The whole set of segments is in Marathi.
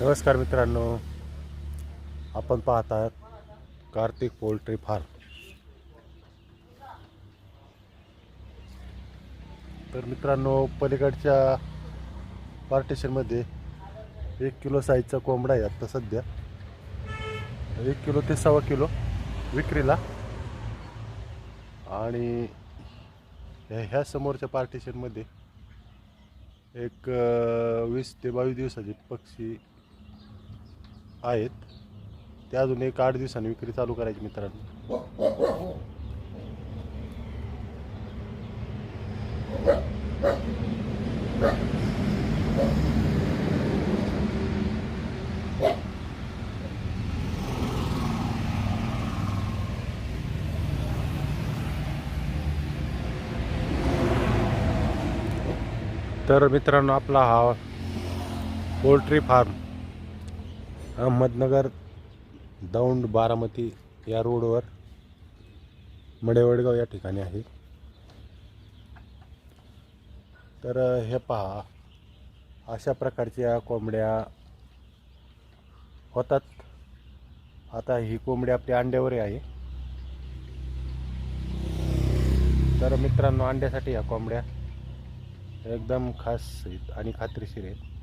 नमस्कार मित्रांनो. आपण पाहत आहात कार्तिक पोल्ट्री फार्म. तर मित्रांनो पलीकडच्या पार्टिशनमध्ये एक किलो साईजचा कोंबडा आहे आत्ता सध्या. एक किलो ते सव्वा किलो विक्रीला. आणि ह्या ह्या समोरच्या पार्टिशनमध्ये एक वीस ते बावीस दिवसाचे पक्षी आहेत. ते अजून एक आठ दिवसांनी विक्री चालू करायची मित्रांनो. तर मित्रांनो आपला हा पोल्ट्री फार्म अहमदनगर दौंड बारामती या रोडवर मडेवडगाव या ठिकाणी आहे. तर हे पहा अशा प्रकारच्या कोंबड्या होतात. आता ही कोंबडी आपल्या अंड्यावर आहे. तर मित्रांनो अंड्यासाठी ह्या कोंबड्या एकदम खास आहेत आणि खात्रीशीर आहेत.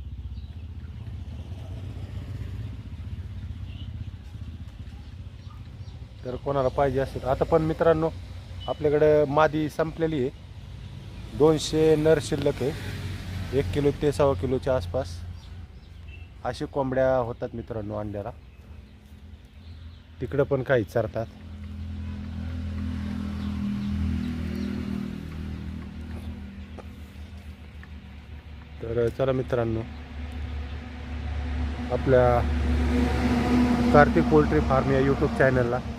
तर कोणाला पाहिजे असेल. आता पण मित्रांनो आपल्याकडं मादी संपलेली आहे. दोनशे नर शिल्लक आहे. एक किलो ते सव्वा किलोच्या आसपास. अशी कोंबड्या होतात मित्रांनो अंड्याला. तिकडं पण काही चरतात. तर चला मित्रांनो आपल्या कार्तिक पोल्ट्री फार्म या यूट्यूब चॅनलला